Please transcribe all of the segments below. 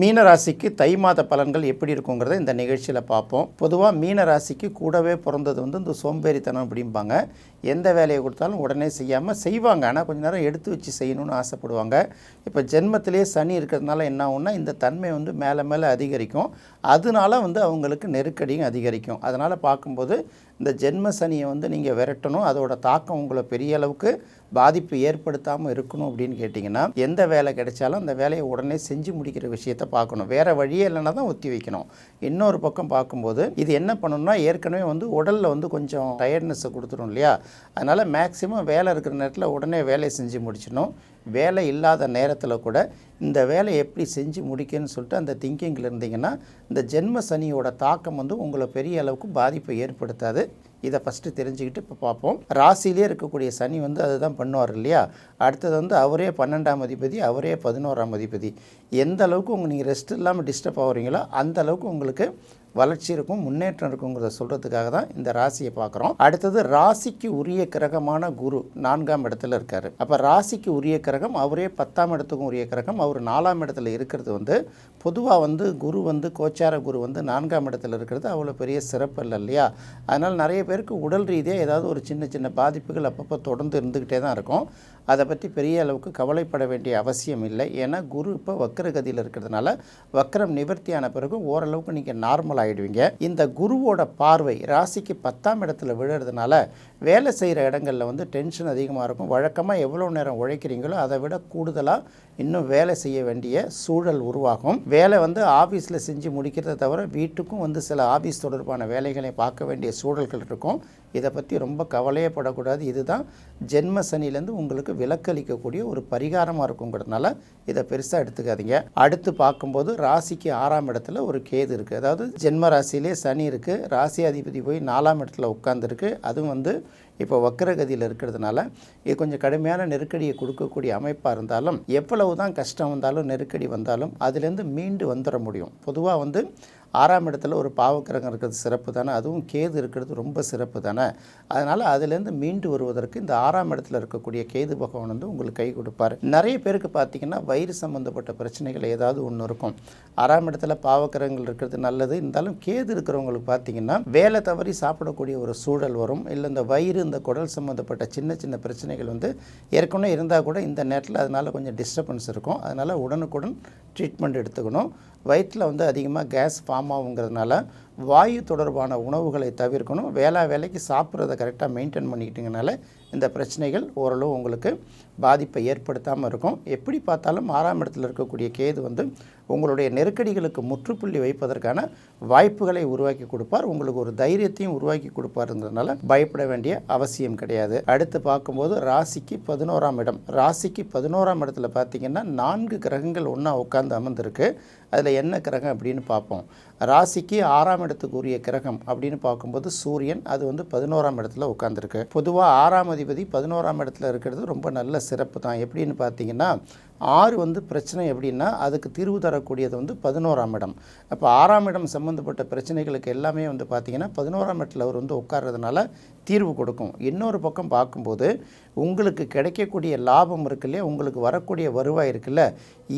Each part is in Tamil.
மீனராசிக்கு தை மாத பலன்கள் எப்படி இருக்குங்கிறத இந்த நிகழ்ச்சியில் பார்ப்போம். பொதுவாக மீனராசிக்கு கூடவே பிறந்தது வந்து இந்த சோம்பேறித்தனம் அப்படிம்பாங்க. எந்த வேலையை கொடுத்தாலும் உடனே செய்யாமல் செய்வாங்க. ஆனால் கொஞ்சம் நேரம் எடுத்து வச்சு செய்யணும்னு ஆசைப்படுவாங்க. இப்போ ஜென்மத்திலேயே சனி இருக்கிறதுனால என்ன ஆகும்னா இந்த தன்மை வந்து மேலே மேலே அதிகரிக்கும். அதனால வந்து அவங்களுக்கு நெருக்கடியும் அதிகரிக்கும். அதனால் பார்க்கும்போது இந்த ஜென்ம சனியை வந்து நீங்கள் விரட்டணும். அதோட தாக்கம் உங்களை பெரிய அளவுக்கு பாதிப்பு ஏற்படுத்தாமல் இருக்கணும் அப்படின்னு கேட்டிங்கன்னா எந்த வேலை கிடைச்சாலும் அந்த வேலையை உடனே செஞ்சு முடிக்கிற விஷயத்தை பார்க்கணும். வேறு வழியே இல்லைன்னா தான் ஒத்தி வைக்கணும். இன்னொரு பக்கம் பார்க்கும்போது இது என்ன பண்ணணும்னா ஏற்கனவே வந்து உடலில் வந்து கொஞ்சம் டயர்ட்னஸை கொடுத்துரும் இல்லையா? அதனால் மேக்ஸிமம் வேலை இருக்கிற நேரத்தில் உடனே வேலையை செஞ்சு முடிச்சிடணும். வேலை இல்லாத நேரத்தில் கூட இந்த வேலையை எப்படி செஞ்சு முடிக்கன்னு சொல்லிட்டு அந்த திங்கிங்கில் இருந்தீங்கன்னா இந்த ஜென்ம சனியோட தாக்கம் வந்து உங்களை பெரிய அளவுக்கு பாதிப்பை ஏற்படுத்தாது. இதை ஃபஸ்ட்டு தெரிஞ்சுக்கிட்டு இப்போ பார்ப்போம். ராசியிலே இருக்கக்கூடிய சனி வந்து அதுதான் பண்ணுவார் இல்லையா? அடுத்தது வந்து அவரே பன்னெண்டாம் அதிபதி அவரே பதினோராம் அதிபதி. எந்த அளவுக்கு உங்கள் நீங்கள் ரெஸ்ட் இல்லாமல் டிஸ்டர்ப் ஆகுறீங்களோ அந்த அளவுக்கு உங்களுக்கு வளர்ச்சி இருக்கும் முன்னேற்றம் இருக்குங்கிறத சொல்கிறதுக்காக தான் இந்த ராசியை பார்க்குறோம். அடுத்தது ராசிக்கு உரிய கிரகமான குரு நான்காம் இடத்துல இருக்கார். அப்போ ராசிக்கு உரிய கிரகம் அவரே பத்தாம் இடத்துக்கும் உரிய கிரகம். அவர் நாலாம் இடத்துல இருக்கிறது வந்து பொதுவாக வந்து குரு வந்து கோச்சார குரு வந்து நான்காம் இடத்துல இருக்கிறது அவ்வளோ பெரிய சிறப்பு இல்லை இல்லையா? அதனால் நிறைய பேருக்கு உடல் ரீதியாக ஏதாவது ஒரு சின்ன சின்ன பாதிப்புகள் அப்பப்போ தொடர்ந்து இருந்துக்கிட்டே தான் இருக்கும். அதை பற்றி பெரிய அளவுக்கு கவலைப்பட வேண்டிய அவசியம் இல்லை. ஏன்னா குரு இப்போ வக்கரகதியில் இருக்கிறதுனால வக்கரம் நிவர்த்தியான பிறகு ஓரளவுக்கு நீங்கள் நார்மல் ஆகிடுவீங்க இந்த குருவோட பார்வை ராசிக்கு பத்தாம் இடத்துல விழுறதுனால வேலை செய்கிற இடங்களில் வந்து டென்ஷன் அதிகமாக இருக்கும். வழக்கமாக எவ்வளோ நேரம் உழைக்கிறீங்களோ அதை விட கூடுதலாக இன்னும் வேலை செய்ய வேண்டிய சூழல் உருவாகும். வேலை வந்து ஆஃபீஸில் செஞ்சு முடிக்கிறத தவிர வீட்டுக்கும் வந்து சில ஆஃபீஸ் தொடர்பான வேலைகளை பார்க்க வேண்டிய சூழல்கள் இருக்கும். இதை பற்றி ரொம்ப கவலையே படக்கூடாது இதுதான் ஜென்ம சனிலேருந்து உங்களுக்கு விலக்களிக்கக்கூடிய ஒரு பரிகாரமாக இருக்குங்கிறதுனால இதை பெருசாக எடுத்துக்காதீங்க. அடுத்து பார்க்கும்போது ராசிக்கு ஆறாம் இடத்துல ஒரு கேது இருக்குது அதாவது ஜென்ம ராசியிலே சனி இருக்குது ராசி அதிபதி போய் நாலாம் இடத்துல உட்காந்துருக்கு அதுவும் வந்து இப்போ வக்கரகதியில் இருக்கிறதுனால இது கொஞ்சம் கடுமையான நெருக்கடியை கொடுக்கக்கூடிய அமைப்பாக இருந்தாலும் எவ்வளவு தான் கஷ்டம் வந்தாலும் நெருக்கடி வந்தாலும் அதுலேருந்து மீண்டு வந்துட முடியும். பொதுவாக வந்து ஆறாம் இடத்துல ஒரு பாவக்கிரகம் இருக்கிறது சிறப்பு தானே அதுவும் கேது இருக்கிறது ரொம்ப சிறப்பு தானே. அதனால் அதுலேருந்து மீண்டு வருவதற்கு இந்த ஆறாம் இடத்துல இருக்கக்கூடிய கேது பகவான் வந்து உங்களுக்கு கை கொடுப்பார். நிறைய பேருக்கு பார்த்தீங்கன்னா வயிறு சம்மந்தப்பட்ட பிரச்சனைகள் ஏதாவது ஒன்று இருக்கும். ஆறாம் இடத்துல பாவக்கிரகங்கள் இருக்கிறது நல்லது. இருந்தாலும் கேது இருக்கிறவங்களுக்கு பார்த்தீங்கன்னா வேலை தவறி சாப்பிடக்கூடிய ஒரு சூழல் வரும். இல்லை இந்த வயிறு இந்த குடல் சம்மந்தப்பட்ட சின்ன சின்ன பிரச்சனைகள் வந்து ஏற்கனவே இருந்தால் கூட இந்த நேரத்தில் அதனால் கொஞ்சம் டிஸ்டர்பன்ஸ் இருக்கும். அதனால் உடனுக்குடன் ட்ரீட்மெண்ட் எடுத்துக்கணும். வயிற்றில் வந்து அதிகமாக கேஸ் ஃபார்ம் ஆகுங்கிறதுனால வாயு தொடர்பான உணவுகளை தவிர்க்கணும். வேளா வேலைக்கு சாப்பிட்றத கரெக்டாக மெயின்டைன் பண்ணிக்கிட்டீங்கனால இந்த பிரச்சனைகள் ஓரளவு உங்களுக்கு பாதிப்பை ஏற்படுத்தாமல் இருக்கும். எப்படி பார்த்தாலும் ஆறாம் இடத்துல இருக்கக்கூடிய கேது வந்து உங்களுடைய நெருக்கடிகளுக்கு முற்றுப்புள்ளி வைப்பதற்கான வாய்ப்புகளை உருவாக்கி கொடுப்பார். உங்களுக்கு ஒரு தைரியத்தையும் உருவாக்கி கொடுப்பாருங்கிறதுனால பயப்பட வேண்டிய அவசியம் கிடையாது. அடுத்து பார்க்கும்போது ராசிக்கு பதினோராம் இடம். ராசிக்கு பதினோராம் இடத்துல பார்த்தீங்கன்னா நான்கு கிரகங்கள் ஒன்றா உட்காந்து அமர்ந்திருக்கு. அதில் என்ன கிரகம் அப்படின்னு பார்ப்போம். ராசிக்கு ஆறாம் இடத்துக்கு உரிய கிரகம் அப்படின்னு பார்க்கும்போது சூரியன் அது வந்து பதினோராம் இடத்துல உட்காந்துருக்கு பொதுவாக ஆறாம் அதிபதி பதினோராம் இடத்துல இருக்கிறது ரொம்ப நல்ல சிறப்பு தான். எப்படின்னு பார்த்தீங்கன்னா ஆறு வந்து பிரச்சனை எப்படின்னா அதுக்கு தீர்வு தரக்கூடியது வந்து பதினோராம் இடம். அப்போ ஆறாம் இடம் சம்மந்தப்பட்ட பிரச்சனைகளுக்கு எல்லாமே வந்து பார்த்திங்கன்னா பதினோராம் இடத்துல அவர் வந்து உட்கார்றதுனால தீர்வு கொடுக்கும். இன்னொரு பக்கம் பார்க்கும்போது உங்களுக்கு கிடைக்கக்கூடிய லாபம் இருக்கு இல்லையா? உங்களுக்கு வரக்கூடிய வருவாய் இருக்குல்ல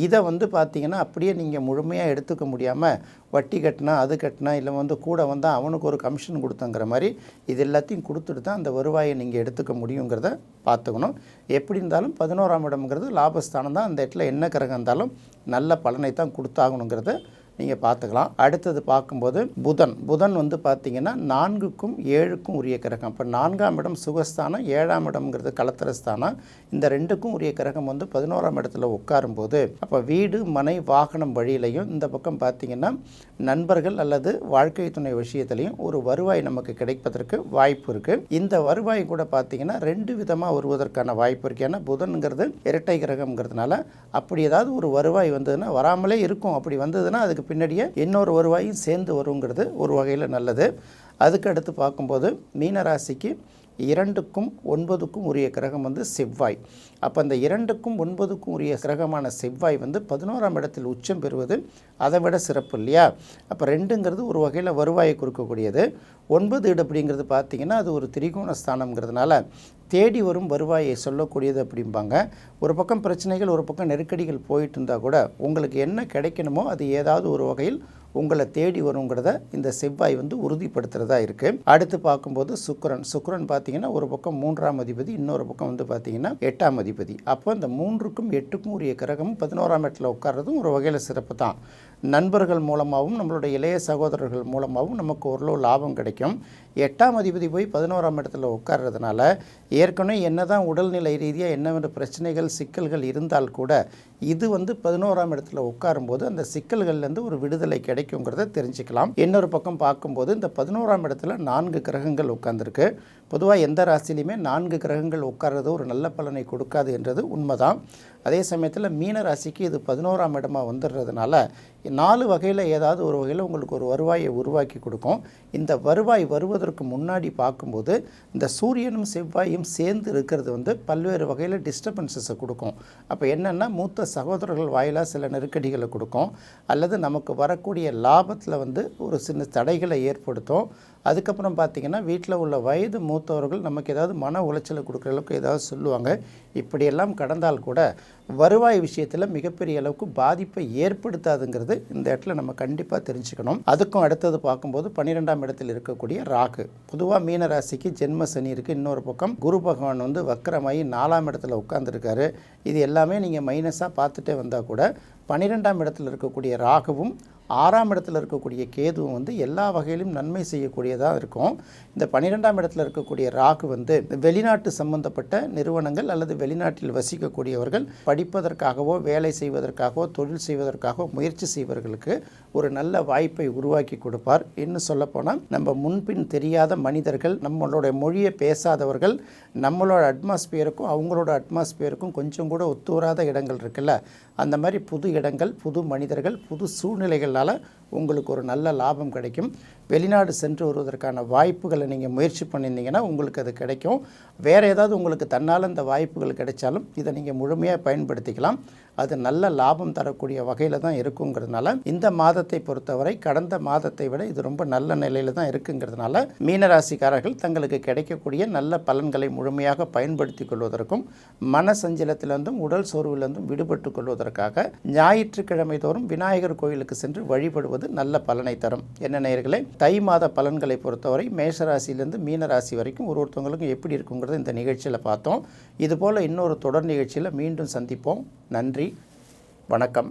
இதை வந்து பார்த்திங்கன்னா அப்படியே நீங்கள் முழுமையாக எடுத்துக்க முடியாமல் வட்டி கட்டினா அது கட்டினா இல்லை வந்து கூட வந்தால் அவனுக்கு ஒரு கமிஷன் கொடுத்தங்கிற மாதிரி இது எல்லாத்தையும் கொடுத்துட்டு தான் அந்த வருவாயை நீங்கள் எடுத்துக்க முடியுங்கிறத பார்த்துக்கணும். எப்படி இருந்தாலும் பதினோராம் இடம்ங்கிறது லாபஸ்தானம் தான். அந்த இடத்துல என்ன கிரகம் இருந்தாலும் நல்ல பலனை தான் கொடுத்தாகணுங்கிறத நீங்கள் பார்த்துக்கலாம். அடுத்தது பார்க்கும்போது புதன். புதன் வந்து பார்த்திங்கன்னா நான்குக்கும் ஏழுக்கும் உரிய கிரகம். இப்போ நான்காம் இடம் சுகஸ்தானம் ஏழாம் இடம்ங்கிறது கலத்திரஸ்தானம். இந்த ரெண்டுக்கும் உரிய கிரகம் வந்து பதினோராம் இடத்துல உட்காரும்போது அப்போ வீடு மனை வாகனம் வழியிலையும் இந்த பக்கம் பார்த்தீங்கன்னா நண்பர்கள் அல்லது வாழ்க்கை துணை விஷயத்துலையும் ஒரு வருவாய் நமக்கு கிடைப்பதற்கு வாய்ப்பு இருக்குது இந்த வருவாய் கூட பார்த்திங்கன்னா ரெண்டு விதமாக வருவதற்கான வாய்ப்பு இருக்குது ஏன்னா புதன்கிறது இரட்டை கிரகம்ங்கிறதுனால அப்படி ஏதாவது ஒரு வருவாய் வந்ததுன்னா வராமலே இருக்கும். அப்படி வந்ததுன்னா அதுக்கு பின்னாடியே இன்னொரு வருவாயும் சேர்ந்து வருங்கிறது ஒரு வகையில் நல்லது. அதுக்கு அடுத்து பார்க்கும்போது மீனராசிக்கு இரண்டுக்கும் ஒன்பதுக்கும் உரிய கிரகம் வந்து செவ்வாய். அப்போ அந்த இரண்டுக்கும் ஒன்பதுக்கும் உரிய கிரகமான செவ்வாய் வந்து பதினோராம் இடத்தில் உச்சம் பெறுவது அதை விட சிறப்பு இல்லையா? அப்போ ரெண்டுங்கிறது ஒரு வகையில் வருவாயை கொடுக்கக்கூடியது ஒன்பது இடம் அப்படிங்கிறது பார்த்தீங்கன்னா அது ஒரு திரிகோண ஸ்தானம்ங்கிறதுனால தேடி வரும் வருவாயை சொல்லக்கூடியது அப்படிம்பாங்க. ஒரு பக்கம் பிரச்சனைகள் ஒரு பக்கம் நெருக்கடிகள் போயிட்டு இருந்தால் கூட உங்களுக்கு என்ன கிடைக்கணுமோ அது ஏதாவது ஒரு வகையில் உங்களை தேடி வருங்கிறத இந்த செவ்வாய் வந்து உறுதிப்படுத்துகிறதா இருக்குது அடுத்து பார்க்கும்போது சுக்கரன். சுக்கரன் பார்த்தீங்கன்னா ஒரு பக்கம் மூன்றாம் அதிபதி இன்னொரு பக்கம் வந்து பார்த்தீங்கன்னா எட்டாம் அதிபதி. அப்போ இந்த மூன்றுக்கும் எட்டுக்கும் உரிய கிரகம் பதினோராம் இடத்துல உட்கார்றதும் ஒரு வகையில் சிறப்பு தான். நண்பர்கள் மூலமாகவும் நம்மளுடைய இளைய சகோதரர்கள் மூலமாகவும் நமக்கு ஓரளவு லாபம் கிடைக்கும். எட்டாம் அதிபதி போய் பதினோராம் இடத்துல உட்கார்றதுனால ஏற்கனவே என்ன தான் உடல்நிலை ரீதியாக என்னவென்ற பிரச்சனைகள் சிக்கல்கள் இருந்தால் கூட இது வந்து பதினோராம் இடத்துல உட்காரும்போது அந்த சிக்கல்கள்லேருந்து ஒரு விடுதலை கிடைக்கும். கிடைக்குங்கிறத தெரிஞ்சுக்கலாம். இன்னொரு பக்கம் பார்க்கும்போது இந்த பதினோராம் இடத்துல நான்கு கிரகங்கள் உட்கார்ந்துருக்கு. பொதுவாக எந்த ராசிலையுமே நான்கு கிரகங்கள் உட்கார்றது ஒரு நல்ல பலனை கொடுக்காது என்றது உண்மைதான். அதே சமயத்தில் மீன ராசிக்கு இது பதினோராம் இடமாக வந்துடுறதுனால நாலு வகையில் ஏதாவது ஒரு வகையில் உங்களுக்கு ஒரு வருவாயை உருவாக்கி கொடுக்கும். இந்த வருவாய் வருவதற்கு முன்னாடி பார்க்கும்போது இந்த சூரியனும் செவ்வாயும் சேர்ந்து இருக்கிறது வந்து பல்வேறு வகையில் டிஸ்டர்பன்சஸை கொடுக்கும். அப்போ என்னென்னா மூத்த சகோதரர்கள் வாயிலாக சில நெருக்கடிகளை கொடுக்கும். அல்லது நமக்கு வரக்கூடிய லாபத்தில் வந்து ஒரு சின்ன தடைகளை ஏற்படுத்தும். அதுக்கப்புறம் பார்த்திங்கன்னா வீட்டில் உள்ள வயது மூத்தவர்கள் நமக்கு ஏதாவது மன உளைச்சலை கொடுக்குற அளவுக்கு ஏதாவது சொல்லுவாங்க. இப்படியெல்லாம் கடந்தால் கூட வருவாய் விஷயத்தில் மிகப்பெரிய அளவுக்கு பாதிப்பை ஏற்படுத்தாதுங்கிறது இந்த இடத்துல நம்ம கண்டிப்பாக தெரிஞ்சுக்கணும். அதுக்கும் அடுத்தது பார்க்கும்போது பன்னிரெண்டாம் இடத்தில் இருக்கக்கூடிய ராகு. பொதுவாக மீன ராசிக்கு ஜென்ம சனி இருக்குது இன்னொரு பக்கம் குரு பகவான் வந்து வக்கரமாயி நாலாம் இடத்துல உட்காந்துருக்காரு இது எல்லாமே நீங்கள் மைனஸாக பார்த்துட்டே வந்தால் கூட பன்னிரெண்டாம் இடத்தில் இருக்கக்கூடிய ராகுவும் ஆறாம் இடத்துல இருக்கக்கூடிய கேதுவும் வந்து எல்லா வகையிலும் நன்மை செய்யக்கூடியதாக இருக்கும். இந்த பன்னிரெண்டாம் இடத்துல இருக்கக்கூடிய ராகு வந்து வெளிநாட்டு சம்பந்தப்பட்ட நிறுவனங்கள் அல்லது வெளிநாட்டில் வசிக்கக்கூடியவர்கள் படிப்பதற்காகவோ வேலை செய்வதற்காகவோ தொழில் செய்வதற்காகவோ முயற்சி செய்வர்களுக்கு ஒரு நல்ல வாய்ப்பை உருவாக்கி கொடுப்பார். இன்னும் சொல்லப்போனால் நம்ம முன்பின் தெரியாத மனிதர்கள் நம்மளுடைய மொழியை பேசாதவர்கள் நம்மளோட அட்மாஸ்பியருக்கும் அவங்களோட அட்மாஸ்பியருக்கும் கொஞ்சம் கூட ஒத்துவராத இடங்கள் இருக்குல்ல. அந்த மாதிரி புது இடங்கள் புது மனிதர்கள் புது சூழ்நிலைகளால் உங்களுக்கு ஒரு நல்ல லாபம் கிடைக்கும். வெளிநாடு சென்று வருவதற்கான வாய்ப்புகளை நீங்கள் முயற்சி பண்ணியிருந்தீங்கன்னா உங்களுக்கு அது கிடைக்கும். வேறு ஏதாவது உங்களுக்கு தன்னால் இந்த வாய்ப்புகள் கிடைச்சாலும் இதை நீங்கள் முழுமையாக பயன்படுத்திக்கலாம். அது நல்ல லாபம் தரக்கூடிய வகையில் தான் இருக்குங்கிறதுனால இந்த மாதத்தை பொறுத்தவரை கடந்த மாதத்தை விட இது ரொம்ப நல்ல நிலையில் தான் இருக்குங்கிறதுனால மீனராசிக்காரர்கள் தங்களுக்கு கிடைக்கக்கூடிய நல்ல பலன்களை முழுமையாக பயன்படுத்தி கொள்வதற்கும் மன சஞ்சலத்திலிருந்தும் உடல் சோர்விலிருந்தும் விடுபட்டு கொள்வதற்காக ஞாயிற்றுக்கிழமை தோறும் விநாயகர் கோயிலுக்கு சென்று வழிபடுவது நல்ல பலனை தரும். என்ன நேயர்களே தை மாத பலன்களை பொறுத்தவரை மேஷராசியிலேருந்து மீனராசி வரைக்கும் ஒரு ஒருத்தவங்களுக்கும் எப்படி இருக்குங்கிறத இந்த நிகழ்ச்சியில் பார்த்தோம். இதுபோல் இன்னொரு தொடர் நிகழ்ச்சியில் மீண்டும் சந்திப்போம். நன்றி. வணக்கம்.